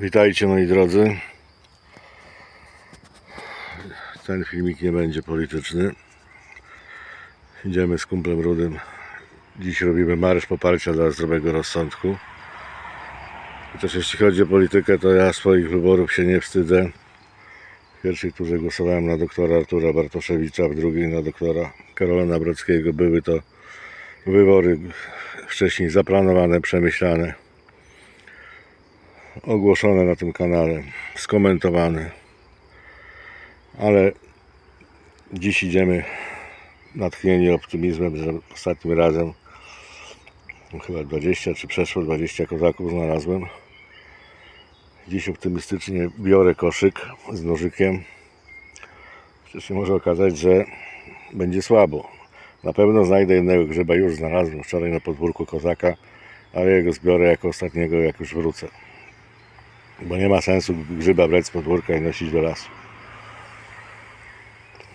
Witajcie moi drodzy. Ten filmik nie będzie polityczny. Idziemy z kumplem Rudym. Dziś robimy marsz poparcia dla zdrowego rozsądku. Chociaż jeśli chodzi o politykę, to ja swoich wyborów się nie wstydzę. W pierwszej turze głosowałem na doktora Artura Bartoszewicza, w drugiej na doktora Karola Nabrockiego. Były to wybory wcześniej zaplanowane, przemyślane ogłoszone na tym kanale, skomentowane. Ale dziś idziemy natchnieni optymizmem, że ostatnim razem chyba 20 czy przeszło 20 kozaków znalazłem. Dziś optymistycznie biorę koszyk z nożykiem. Przecież się może okazać, że będzie słabo. Na pewno znajdę jednego grzyba, już znalazłem wczoraj na podwórku kozaka, ale jego zbiorę jako ostatniego, jak już wrócę bo nie ma sensu grzyba brać z podwórka i nosić do lasu.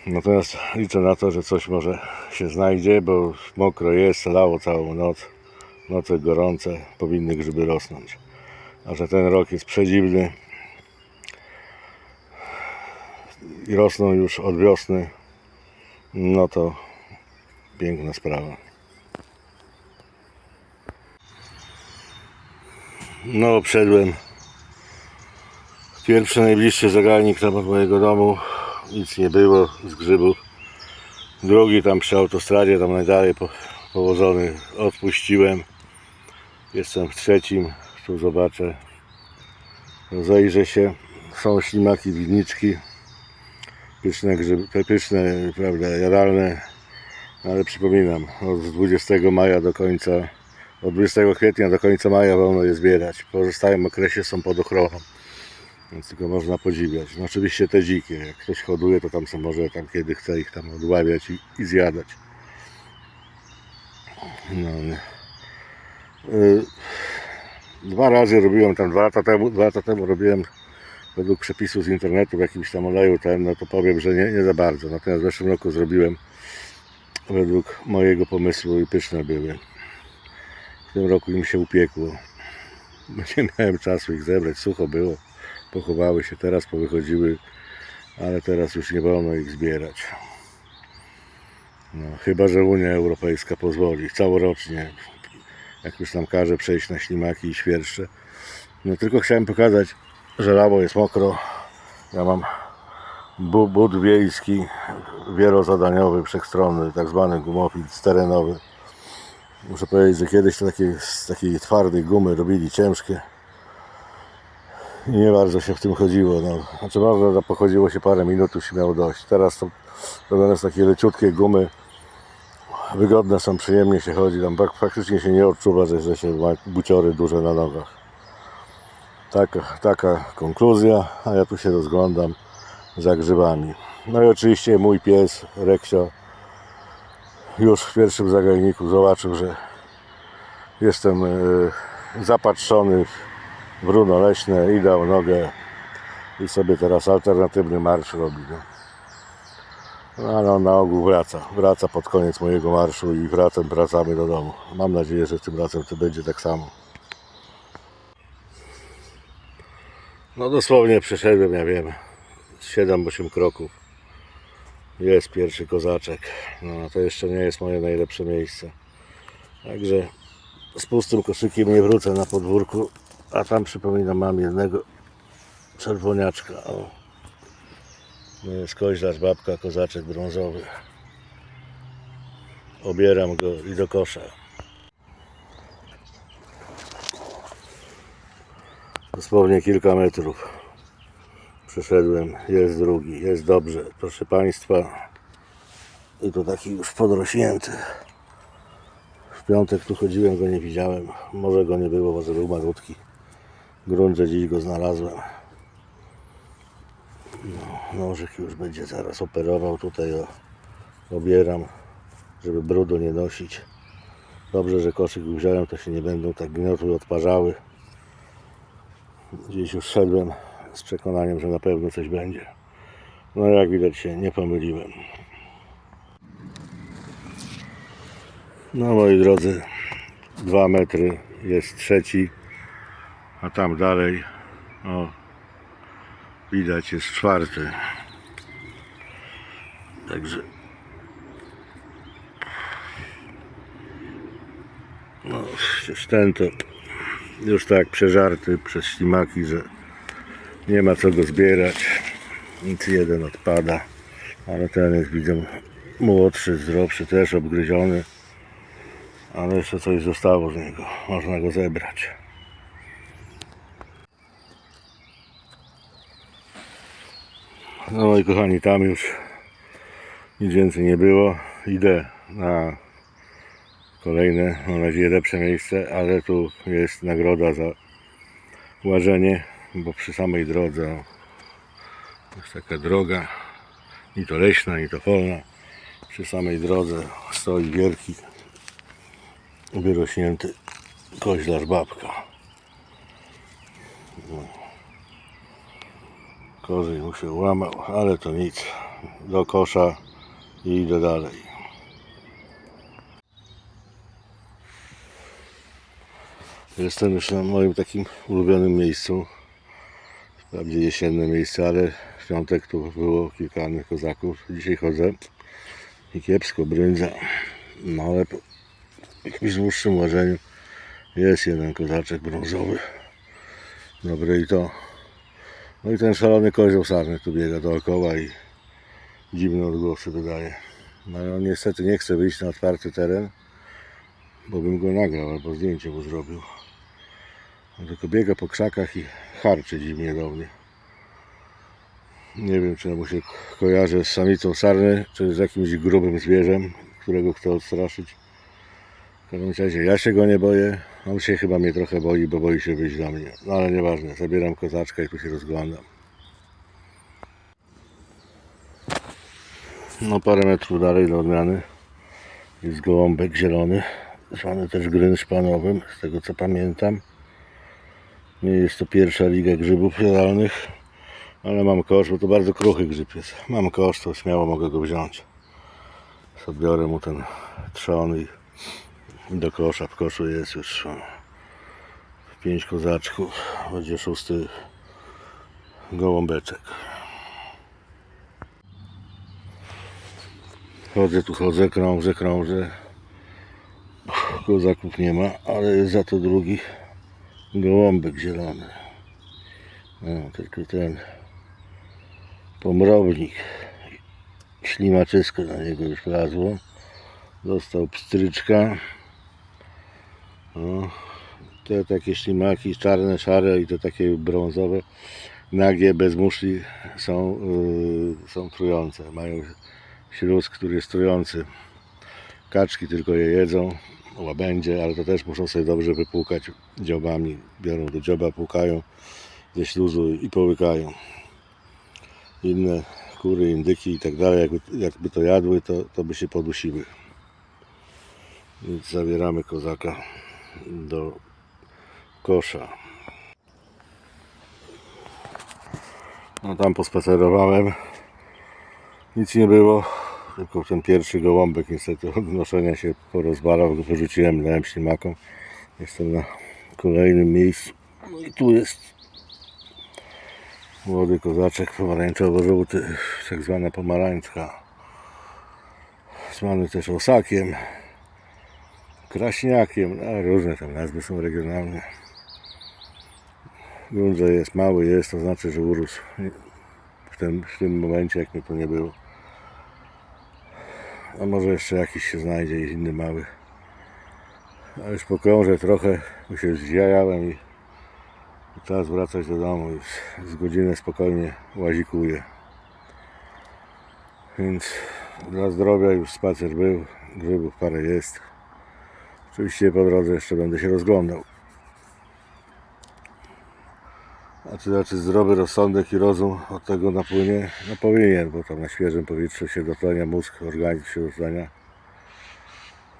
Natomiast liczę na to, że coś może się znajdzie, bo mokro jest, lało całą noc, noce gorące, powinny grzyby rosnąć. A że ten rok jest przedziwny i rosną już od wiosny, no to piękna sprawa. No, obszedłem Pierwszy najbliższy zagalnik tam od mojego domu. Nic nie było z grzybów. Drugi tam przy autostradzie, tam najdalej po, położony, odpuściłem. Jestem w trzecim, tu zobaczę. Rozejrzę się. Są ślimaki, widniczki. Pyszne grzyby, pyszne, prawda, jadalne. Ale przypominam, od 20 maja do końca, od 20 kwietnia do końca maja wolno je zbierać. W pozostałym okresie są pod ochroną. Więc tylko można podziwiać. No oczywiście te dzikie, jak ktoś hoduje, to tam są może tam kiedy chce ich tam odławiać i, i zjadać. No, nie. Y, Dwa razy robiłem tam, dwa lata temu, dwa lata temu robiłem według przepisu z internetu w jakimś tam oleju ten, no to powiem, że nie, nie za bardzo. Natomiast w zeszłym roku zrobiłem według mojego pomysłu i pyszne były. W tym roku im się upiekło. Nie miałem czasu ich zebrać, sucho było pochowały się, teraz powychodziły, ale teraz już nie wolno ich zbierać. No, chyba, że Unia Europejska pozwoli całorocznie, jak już nam każe przejść na ślimaki i świerszcze. No tylko chciałem pokazać, że lało jest mokro. Ja mam bu- but wiejski, wielozadaniowy, wszechstronny, tak zwany gumofit terenowy. Muszę powiedzieć, że kiedyś to takie, z takiej twardej gumy robili ciężkie nie bardzo się w tym chodziło. No. Znaczy można pochodziło się parę minut, już się miało dość. Teraz to robione z takiej leciutkiej gumy. Wygodne są, przyjemnie się chodzi. Tam prak- praktycznie się nie odczuwa, że, że się ma buciory duże na nogach. Taka, taka konkluzja, a ja tu się rozglądam za grzybami. No i oczywiście mój pies Reksio już w pierwszym zagajniku zobaczył, że jestem e, zapatrzony w runo leśne i dał nogę i sobie teraz alternatywny marsz robi. No. No, ale on na ogół wraca. Wraca pod koniec mojego marszu i wracam, wracamy do domu. Mam nadzieję, że tym razem to będzie tak samo. No dosłownie przeszedłem, ja wiem, 7-8 kroków. Jest pierwszy kozaczek. No to jeszcze nie jest moje najlepsze miejsce. Także z pustym koszykiem nie wrócę na podwórku. A tam przypominam, mam jednego czerwoniaczka. O. No jest koźlarz, babka, kozaczek brązowy. Obieram go i do kosza. Dosłownie kilka metrów przeszedłem. Jest drugi, jest dobrze. Proszę Państwa. I to taki już podrośnięty. W piątek tu chodziłem, go nie widziałem. Może go nie było, może był malutki gruncie dziś go znalazłem. No, nożyk już będzie zaraz operował. Tutaj o, obieram, żeby brudu nie nosić. Dobrze, że koszyk wziąłem, to się nie będą tak gniotły odparzały. Gdzieś już szedłem z przekonaniem, że na pewno coś będzie. No jak widać się nie pomyliłem. No moi drodzy, dwa metry jest trzeci a tam dalej O, widać jest czwarty. Także no, przecież ten to już tak przeżarty przez ślimaki, że nie ma co go zbierać. Nic jeden odpada. Ale ten jest widzę młodszy, zdrowszy, też obgryziony. Ale jeszcze coś zostało z niego. Można go zebrać. No moi kochani, tam już nic więcej nie było. Idę na kolejne, mam nadzieję, lepsze miejsce, ale tu jest nagroda za łażenie, bo przy samej drodze o, jest taka droga, ni to leśna, ni to polna. Przy samej drodze stoi wielki, wyrośnięty koźlarz babka. No. Korzeń mu się łamał, ale to nic. Do kosza i idę dalej. Jestem już na moim takim ulubionym miejscu. Wprawdzie jesienne miejsce, ale w piątek tu było kilka innych kozaków. Dzisiaj chodzę i kiepsko brędza. No ale po jakimś dłuższym łażeniu jest jeden kozaczek brązowy. Dobre i to. No i ten szalony kozioł sarny tu biega dookoła i dziwne odgłosy wydaje. No on niestety nie chce wyjść na otwarty teren, bo bym go nagrał albo zdjęcie mu zrobił. On tylko biega po krzakach i harczy dziwnie do mnie. Nie wiem, czy mu się kojarzy z samicą sarny, czy z jakimś grubym zwierzem, którego chce odstraszyć. Razie ja się go nie boję. On się chyba mnie trochę boi, bo boi się wyjść do mnie. No ale nieważne, zabieram kozaczka i tu się rozglądam. No parę metrów dalej do odmiany jest gołąbek zielony, zwany też gryn szpanowym, z tego co pamiętam. Nie jest to pierwsza liga grzybów jadalnych, ale mam kosz, bo to bardzo kruchy grzyb jest. Mam kosz, to śmiało mogę go wziąć. Odbiorę mu ten trzon do kosza. W koszu jest już pięć kozaczków. Będzie szósty gołąbeczek. Chodzę tu, chodzę, krążę, krążę. Kozaków nie ma, ale jest za to drugi gołąbek zielony. No, tylko ten pomrownik. Ślimaczysko na niego już wlazło. Dostał pstryczka. No, te takie ślimaki czarne, szare i te takie brązowe, nagie, bez muszli są, yy, są trujące. Mają śluz, który jest trujący. Kaczki tylko je jedzą, łabędzie, ale to też muszą sobie dobrze wypłukać dziobami. Biorą do dzioba, płukają ze śluzu i połykają. Inne kury, indyki i tak dalej, jakby, jakby to jadły, to, to by się podusiły. Więc zabieramy kozaka do kosza. No tam pospacerowałem. Nic nie było. Tylko ten pierwszy gołąbek niestety od noszenia się porozbalał, go wyrzuciłem, dałem ślimakom. Jestem na kolejnym miejscu. No i tu jest młody kozaczek pomarańczowo-żółty, tak zwana pomarańczka. Zwany też osakiem, kraśniakiem, a różne tam nazwy są regionalne. Grunt, że jest mały, jest, to znaczy, że urósł w tym, w tym momencie, jak mnie tu nie było. A może jeszcze jakiś się znajdzie, i inny mały. A już pokrążę trochę, bo się zjajałem i czas wracać do domu. Już z godzinę spokojnie łazikuję. Więc dla zdrowia już spacer był, grzybów parę jest. Oczywiście po drodze jeszcze będę się rozglądał. A czy znaczy zdrowy rozsądek i rozum od tego napłynie? No powinien, bo tam na świeżym powietrzu się dotlenia mózg, organizm się dotlenia.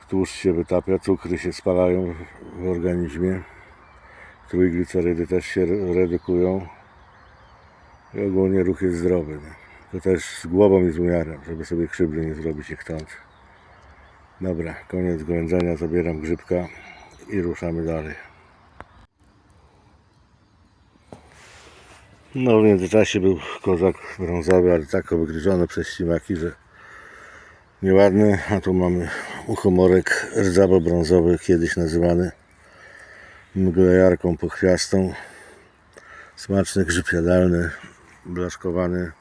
Tłuszcz się wytapia, cukry się spalają w organizmie. Trójglicerydy też się re- redukują. I ogólnie ruch jest zdrowy. To też z głową i z umiarem, żeby sobie krzywdy nie zrobić niechcący. Dobra, koniec ględzenia, zabieram grzybka i ruszamy dalej. No w międzyczasie był kozak brązowy, ale tak obgryziony przez ślimaki, że nieładny. A tu mamy uchomorek rdzawo-brązowy, kiedyś nazywany mglejarką pochwiastą. Smaczny, grzyb jadalny, blaszkowany.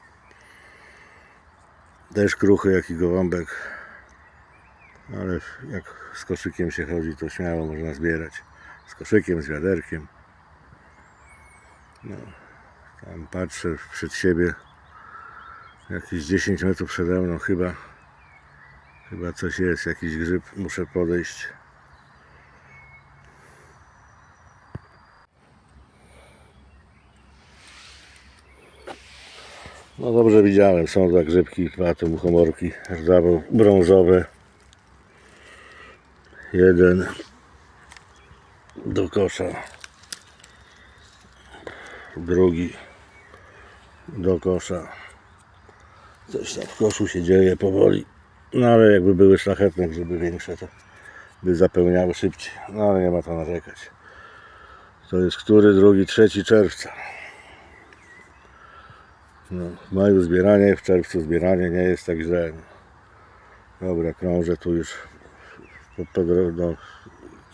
Też kruchy, jak i gołąbek. Ale jak z koszykiem się chodzi, to śmiało można zbierać. Z koszykiem, z wiaderkiem. No, tam patrzę przed siebie. Jakieś 10 metrów przede mną chyba. Chyba coś jest, jakiś grzyb. Muszę podejść. No dobrze widziałem, są dwa grzybki, dwa to muchomorki brązowe. Jeden do kosza. Drugi do kosza. Coś tam w koszu się dzieje powoli. No ale jakby były szlachetne grzyby większe, to by zapełniały szybciej. No ale nie ma to narzekać. To jest który, drugi, trzeci czerwca. No, w maju zbieranie, w czerwcu zbieranie nie jest tak źle. Dobra, krążę tu już no,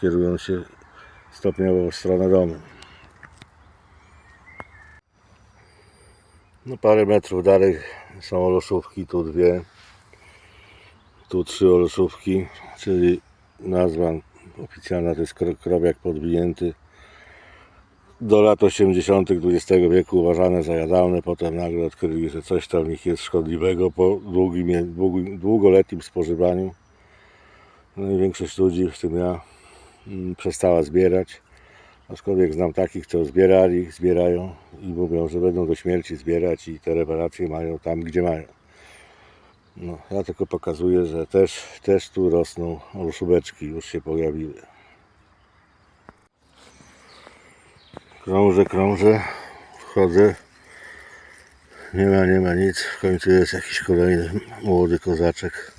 kierując się stopniowo w stronę domu. No parę metrów dalej są oloszówki, tu dwie, tu trzy oloszówki, czyli nazwa oficjalna to jest kro- krowiak podbijęty. Do lat 80. XX wieku uważane za jadalne, potem nagle odkryli, że coś tam w nich jest szkodliwego po długim, długim, długoletnim spożywaniu. No i większość ludzi, w tym ja, mm, przestała zbierać. Aczkolwiek znam takich, co zbierali, zbierają i mówią, że będą do śmierci zbierać i te reparacje mają tam, gdzie mają. No, ja tylko pokazuję, że też, też tu rosną olszubeczki, już się pojawiły. Krążę, krążę, wchodzę. Nie ma, nie ma nic. W końcu jest jakiś kolejny młody kozaczek.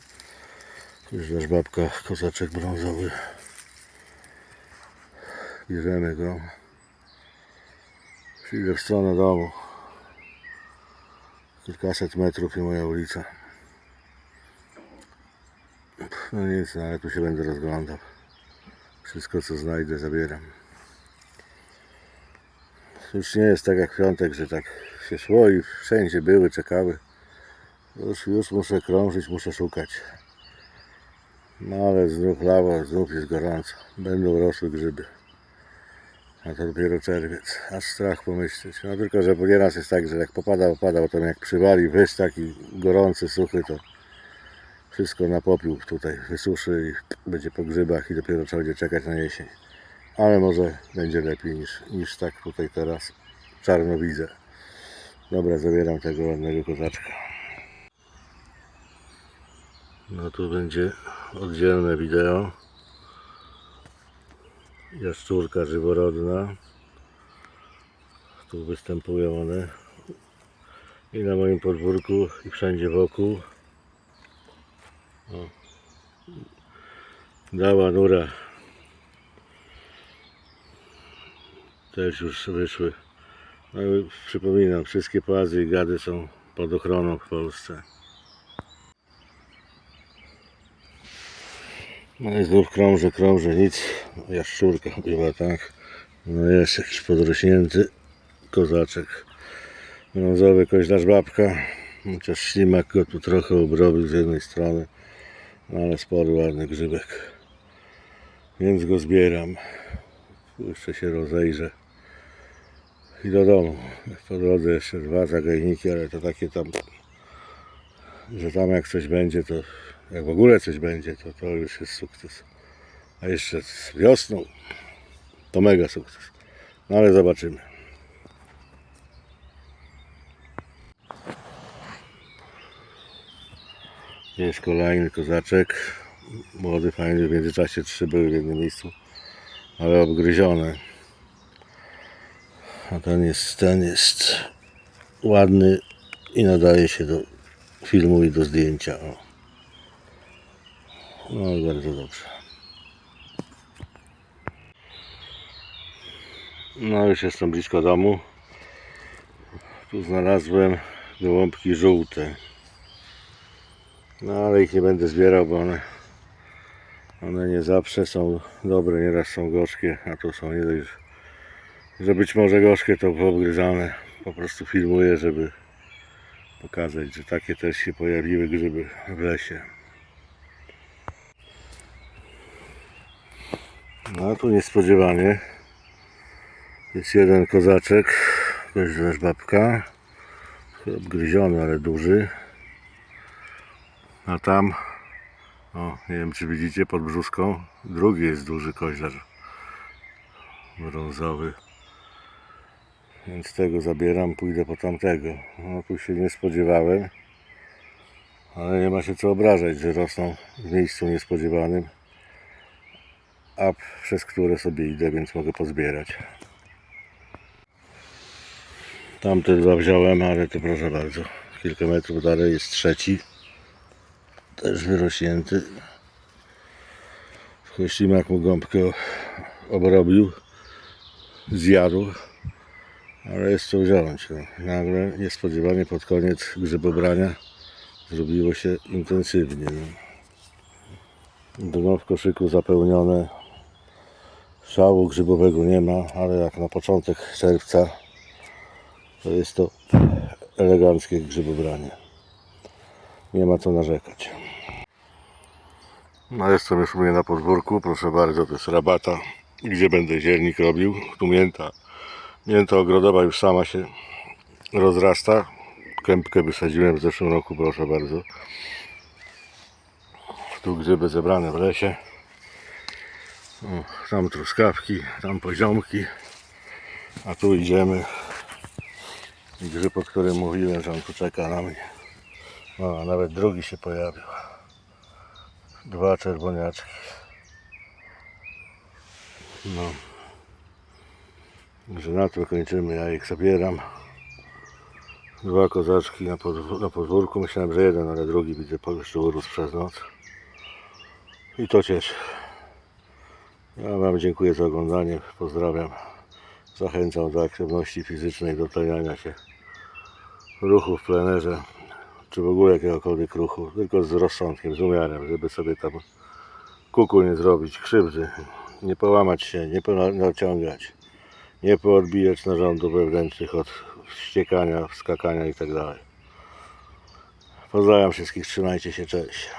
Już nasz babka, kozaczek brązowy. Bierzemy go. Idę w stronę domu. Kilkaset metrów i moja ulica. No nic, no, ale tu się będę rozglądał. Wszystko co znajdę zabieram. Już nie jest tak jak piątek, że tak się szło i wszędzie były, czekały. Już, już muszę krążyć, muszę szukać. No ale znów lało, znów jest gorąco. Będą rosły grzyby. A to dopiero czerwiec. Aż strach pomyśleć. No tylko, że nieraz jest tak, że jak popada, opada, potem jak przywali wyż taki gorący, suchy, to wszystko na popiół tutaj wysuszy i będzie po grzybach i dopiero trzeba będzie czekać na jesień. Ale może będzie lepiej niż, niż tak tutaj teraz czarno widzę. Dobra, zabieram tego ładnego kozaczka. No tu będzie oddzielne wideo. Jaszczurka żyworodna. Tu występują one. I na moim podwórku, i wszędzie wokół. O. Dała nura. Też już wyszły. No przypominam, wszystkie płazy i gady są pod ochroną w Polsce. No i znów krążę, krążę, nic. Jaszczurka chyba tak. No jest jakiś podrośnięty kozaczek. Brązowy koźlarz babka. Chociaż ślimak go tu trochę obrobił z jednej strony. No ale spory ładny grzybek. Więc go zbieram. Jeszcze się rozejrzę. I do domu. Po drodze jeszcze dwa zagajniki, ale to takie tam, że tam jak coś będzie, to jak w ogóle coś będzie, to to już jest sukces. A jeszcze z wiosną to mega sukces. No ale zobaczymy. Jest kolejny kozaczek. Młody, fajny. W międzyczasie trzy były w jednym miejscu, ale obgryzione. A ten jest, ten jest ładny i nadaje się do filmu i do zdjęcia. O. No i bardzo dobrze. No już jestem blisko domu. Tu znalazłem gołąbki żółte. No ale ich nie będę zbierał, bo one, one nie zawsze są dobre, nieraz są gorzkie, a tu są nie dość, że być może gorzkie to poobgryzane. Po prostu filmuję, żeby pokazać, że takie też się pojawiły grzyby w lesie. No tu niespodziewanie jest jeden kozaczek, jest też babka, obgryziony, ale duży. A tam, o, nie wiem czy widzicie pod brzuszką, drugi jest duży koźlarz brązowy. Więc tego zabieram, pójdę po tamtego. No tu się nie spodziewałem, ale nie ma się co obrażać, że rosną w miejscu niespodziewanym, a przez które sobie idę, więc mogę pozbierać. Tamte dwa wziąłem, ale to proszę bardzo. Kilka metrów dalej jest trzeci. Też wyrośnięty. Ślimak mu gąbkę obrobił. Zjadł. Ale jest co wziąć. Nagle, niespodziewanie pod koniec grzybobrania zrobiło się intensywnie. No. Dno w koszyku zapełnione. Szału grzybowego nie ma, ale jak na początek czerwca to jest to eleganckie grzybobranie. Nie ma co narzekać. No jestem już u mnie na podwórku, proszę bardzo, to jest rabata, gdzie będę ziernik robił. Tu mięta, mięta ogrodowa już sama się rozrasta. Kępkę wysadziłem w zeszłym roku, proszę bardzo. Tu grzyby zebrane w lesie. O, tam truskawki, tam poziomki. A tu idziemy i grzyb, o którym mówiłem, że on tu czeka na mnie. O, nawet drugi się pojawił. Dwa czerwoniaczki. No. Że na tym kończymy. Ja ich zabieram. Dwa kozaczki na, podw- na podwórku. Myślałem, że jeden, ale drugi widzę jeszcze urósł przez noc. I to cieszy. Ja Wam dziękuję za oglądanie. Pozdrawiam. Zachęcam do aktywności fizycznej, do tleniania się ruchu w plenerze, czy w ogóle jakiegokolwiek ruchu, tylko z rozsądkiem, z umiarem, żeby sobie tam kuku nie zrobić, krzywdy, nie połamać się, nie naciągać, nie poodbijać narządów wewnętrznych od ściekania, wskakania itd. Pozdrawiam wszystkich, trzymajcie się, cześć.